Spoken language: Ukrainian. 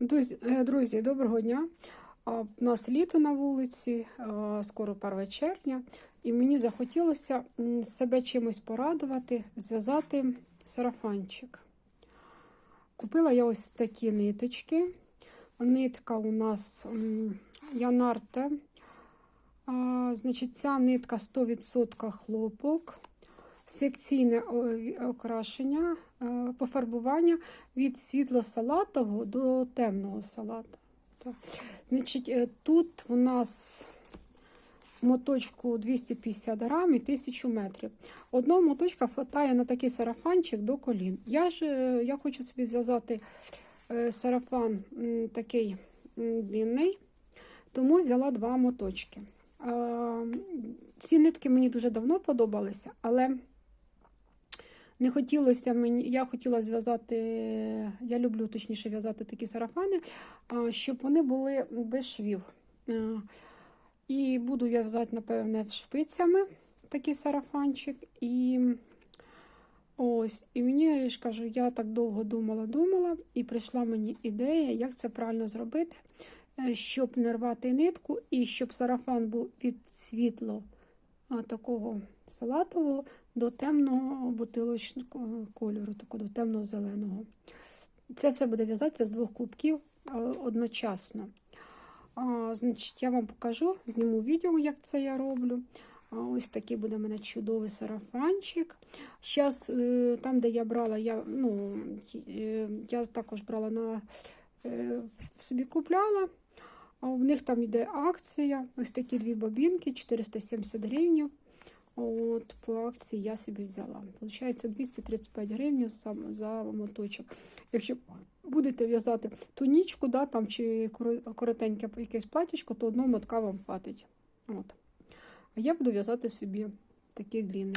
Друзі, е, доброго дня. В нас літо на вулиці, скоро 1 червня, і мені захотілося себе чимось порадувати, зв'язати сарафанчик. Купила я ось такі ниточки. Нитка у нас Янарте. Значить, ця нитка 100% хлопок. Секційне окрашення, е, пофарбування від світло-салатового до темного салату. Значить, е, тут у нас моточку 250 грам і 1000 метрів. Одного моточка хватає на такий сарафанчик до колін. Я ж е, я хочу собі зв'язати сарафан такий длинний, тому взяла два моточки. Ці нитки мені дуже давно подобалися, але не хотілося мені, я хотіла зв'язати, я люблю точніше в'язати такі сарафани, щоб вони були без швів. І буду я в'язати, напевне, шпицями такий сарафанчик. І ось, і мені я ж кажу, я так довго думала, думала, і прийшла мені ідея, як це правильно зробити, е, щоб не рвати нитку, і щоб сарафан був від світло такого салатового до темного бутилочного кольору, такого до темно-зеленого. Це все буде в'язатися з двох клубків одночасно. А, значить, я вам покажу, зніму відео, як це я роблю. А, ось такий буде у мене чудовий сарафанчик. Зараз, там, де я брала, я ну, е, я також брала на е, собі купляла. В них там йде акція. Ось такі дві бобінки, 470 гривень. От по акції я собі взяла. Получається 235 гривень сам за моточок. Якщо будете в'язати тунічку, да, там чи коротеньке якесь платічко, то одного мотка вам хватить. От. А я буду в'язати собі такий длинний.